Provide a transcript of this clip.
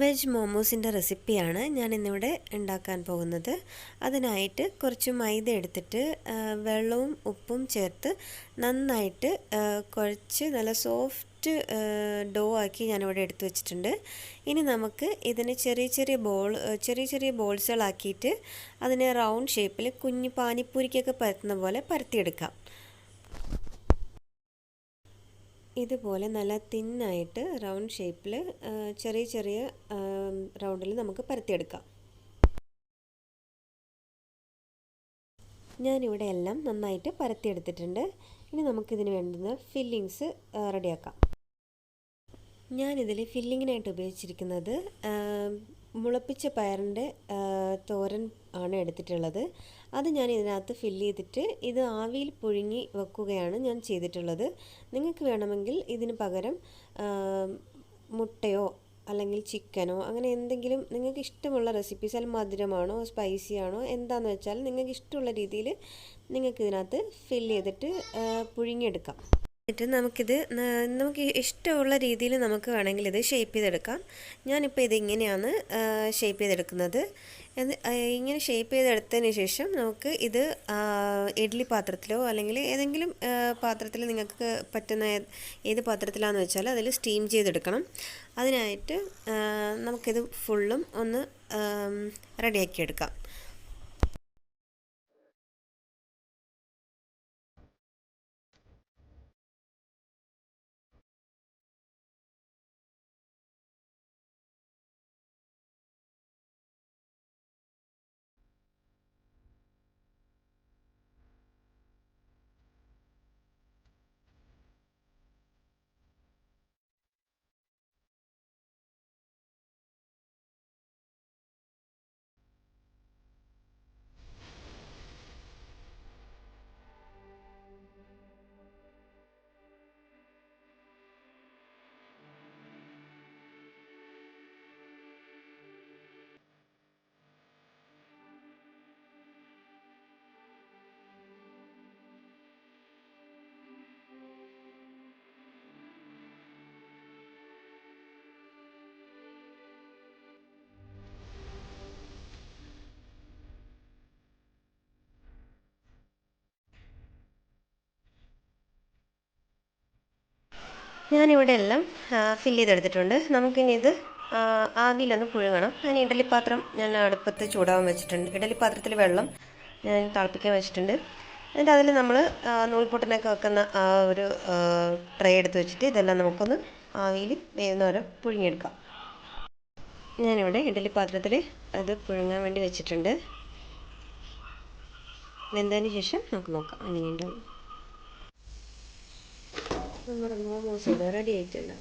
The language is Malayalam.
വെജ് മോമോസിന്റെ റെസിപ്പിയാണ് ഞാൻ ഇന്നിവിടെ ഉണ്ടാക്കാൻ പോകുന്നത്. അതിനായിട്ട് കുറച്ച് മൈദ എടുത്തിട്ട് വെള്ളവും ഉപ്പും ചേർത്ത് നന്നായിട്ട് കുഴച്ച് നല്ല സോഫ്റ്റ് ഡോ ആക്കി ഞാനിവിടെ എടുത്തു വെച്ചിട്ടുണ്ട്. ഇനി നമുക്ക് ഇതിന് ചെറിയ ചെറിയ ബോൾ ചെറിയ ചെറിയ ബോൾസുകളാക്കിയിട്ട് അതിനെ റൗണ്ട് ഷേപ്പിൽ കുഞ്ഞ് പാനിപ്പൂരിക്കൊക്കെ പരത്തുന്ന പോലെ പരത്തിയെടുക്കാം. ഇതുപോലെ നല്ല തിന്നായിട്ട് റൗണ്ട് ഷേപ്പിൽ ചെറിയ ചെറിയ റൗണ്ടിൽ നമുക്ക് പരത്തിയെടുക്കാം. ഞാനിവിടെ എല്ലാം നന്നായിട്ട് പരത്തിയെടുത്തിട്ടുണ്ട്. ഇനി നമുക്കിതിന് വേണ്ടുന്ന ഫില്ലിങ്സ് റെഡിയാക്കാം. ഞാനിതിൽ ഫില്ലിങ്ങിനായിട്ട് ഉപയോഗിച്ചിരിക്കുന്നത് മുളപ്പിച്ച പയറിന്റെ തോരൻ ആണ് എടുത്തിട്ടുള്ളത്. അത് ഞാൻ ഇതിനകത്ത് ഫില്ല് ചെയ്തിട്ട് ഇത് ആവിയിൽ പുഴുങ്ങി വെക്കുകയാണ് ഞാൻ ചെയ്തിട്ടുള്ളത്. നിങ്ങൾക്ക് വേണമെങ്കിൽ ഇതിന് പകരം മുട്ടയോ അല്ലെങ്കിൽ ചിക്കനോ അങ്ങനെ എന്തെങ്കിലും നിങ്ങൾക്ക് ഇഷ്ടമുള്ള റെസിപ്പീസ് അല്ലെങ്കിൽ മധുരമാണോ സ്പൈസി ആണോ എന്താണെന്ന് വെച്ചാൽ നിങ്ങൾക്ക് ഇഷ്ടമുള്ള രീതിയിൽ നിങ്ങൾക്ക് ഇതിനകത്ത് ഫില്ല് ചെയ്തിട്ട് പുഴുങ്ങിയെടുക്കാം. എന്നിട്ട് നമുക്കിത് നമുക്ക് ഇഷ്ടമുള്ള രീതിയിൽ നമുക്ക് വേണമെങ്കിൽ ഇത് ഷേപ്പ് ചെയ്തെടുക്കാം. ഞാനിപ്പോൾ ഇതിങ്ങനെയാണ് ഷേപ്പ് ചെയ്തെടുക്കുന്നത്. ഇങ്ങനെ ഷേപ്പ് ചെയ്തെടുത്തതിന് ശേഷം നമുക്ക് ഇത് ഇഡ്ഡലി പാത്രത്തിലോ അല്ലെങ്കിൽ ഏതെങ്കിലും പാത്രത്തിൽ നിങ്ങൾക്ക് പറ്റുന്ന ഏത് പാത്രത്തിലാണെന്ന് വെച്ചാൽ അതിൽ സ്റ്റീം ചെയ്തെടുക്കണം. അതിനായിട്ട് നമുക്കിത് ഫുള്ളും ഒന്ന് റെഡിയാക്കി ഞാനിവിടെ എല്ലാം ഫില്ല് ചെയ്തെടുത്തിട്ടുണ്ട്. നമുക്കിനി ഇത് ആവിയിലൊന്ന് പുഴുങ്ങണം. ഞാൻ ഇഡലി പാത്രം ഞാൻ അടുപ്പത്ത് ചൂടാവാൻ വെച്ചിട്ടുണ്ട്. ഇഡലി പാത്രത്തിൽ വെള്ളം ഞാൻ തിളപ്പിക്കാൻ വെച്ചിട്ടുണ്ട്. എന്നിട്ട് അതിൽ നമ്മൾ നൂൽപൊട്ടിനൊക്കെ വെക്കുന്ന ആ ഒരു ട്രേ എടുത്ത് വെച്ചിട്ട് ഇതെല്ലാം നമുക്കൊന്ന് ആവിയിൽ വേവുന്ന വരെ പുഴുങ്ങിയെടുക്കാം. ഞാനിവിടെ ഇഡലി പാത്രത്തിൽ അത് പുഴുങ്ങാൻ വേണ്ടി വെച്ചിട്ടുണ്ട്. വെന്തതിന് ശേഷം നമുക്ക് നോക്കാം. എങ്ങനെയുണ്ടാവും നമ്മുടെ മോമോസ് ഇവിടെ റെഡി ആയിട്ടുണ്ട്.